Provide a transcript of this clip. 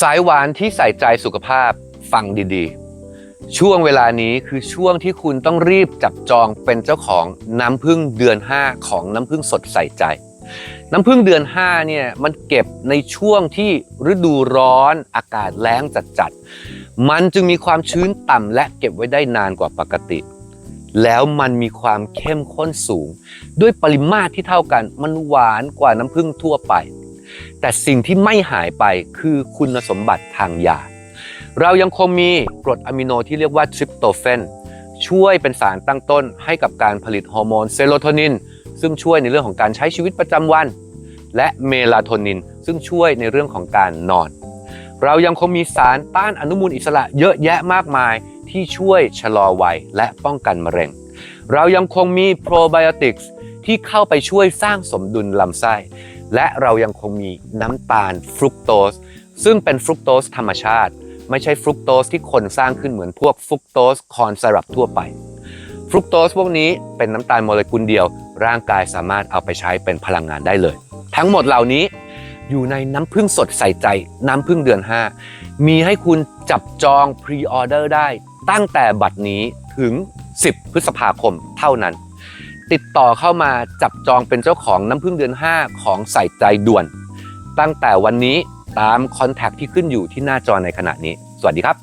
สายหวานที่ใส่ใจสุขภาพฟังดีๆ ช่วงเวลานี้คือช่วงที่คุณต้องรีบจับจองเป็นเจ้าของน้ำพึ่งเดือน 5 ของน้ำพึ่งสดใส่ใจ น้ำพึ่งเดือน 5 เนี่ยมันเก็บในช่วงที่ฤดูร้อนอากาศแล้งจัดๆ มันจึงมีความชื้นต่ำและเก็บไว้ได้นานกว่าปกติ แล้วมันมีความเข้มข้นสูง ด้วยปริมาตรที่เท่ากันมันหวานกว่าน้ำผึ้งทั่วไป แต่สิ่งที่ไม่หายไปคือคุณสมบัติทางยา เรายังคงมีกรดอะมิโนที่เรียกว่าทริปโตเฟนช่วยเป็นสารตั้งต้นให้กับการผลิตฮอร์โมนเซโรโทนิน ซึ่งช่วยในเรื่องของการใช้ชีวิตประจำวัน และเมลาโทนิน ซึ่งช่วยในเรื่องของการนอน เรายังคงมีสารต้านอนุมูลอิสระเยอะแยะมากมายที่ช่วยชะลอวัยและป้องกันมะเร็ง เรายังคงมีโปรไบโอติกส์ ที่เข้าไปช่วยสร้างสมดุลลำไส้ และเรายังคงมีน้ำตาลฟรุกโตส ซึ่งเป็นฟรุกโตสธรรมชาติ ไม่ใช่ฟรุกโตสที่คนสร้างขึ้นเหมือนพวกฟรุกโตสคอนไซรัปทั่วไป ฟรุกโตสพวกนี้เป็นน้ำตาลโมเลกุลเดียว ร่างกายสามารถเอาไปใช้เป็นพลังงานได้เลย ทั้งหมดเหล่านี้อยู่ในน้ำผึ้งสดใส่ใจน้ำผึ้งเดือน 5 มีให้คุณจับจองพรีออเดอร์ได้ตั้งแต่บัดนี้ถึง 10 พฤษภาคมเท่านั้น ติดต่อเข้ามาจับจองเป็นเจ้าของน้ำพึ่งเดือน 5 ของใส่ใจด่วน ตั้งแต่วันนี้ตามคอนแทคที่ขึ้นอยู่ที่หน้าจอในขณะนี้ สวัสดีครับ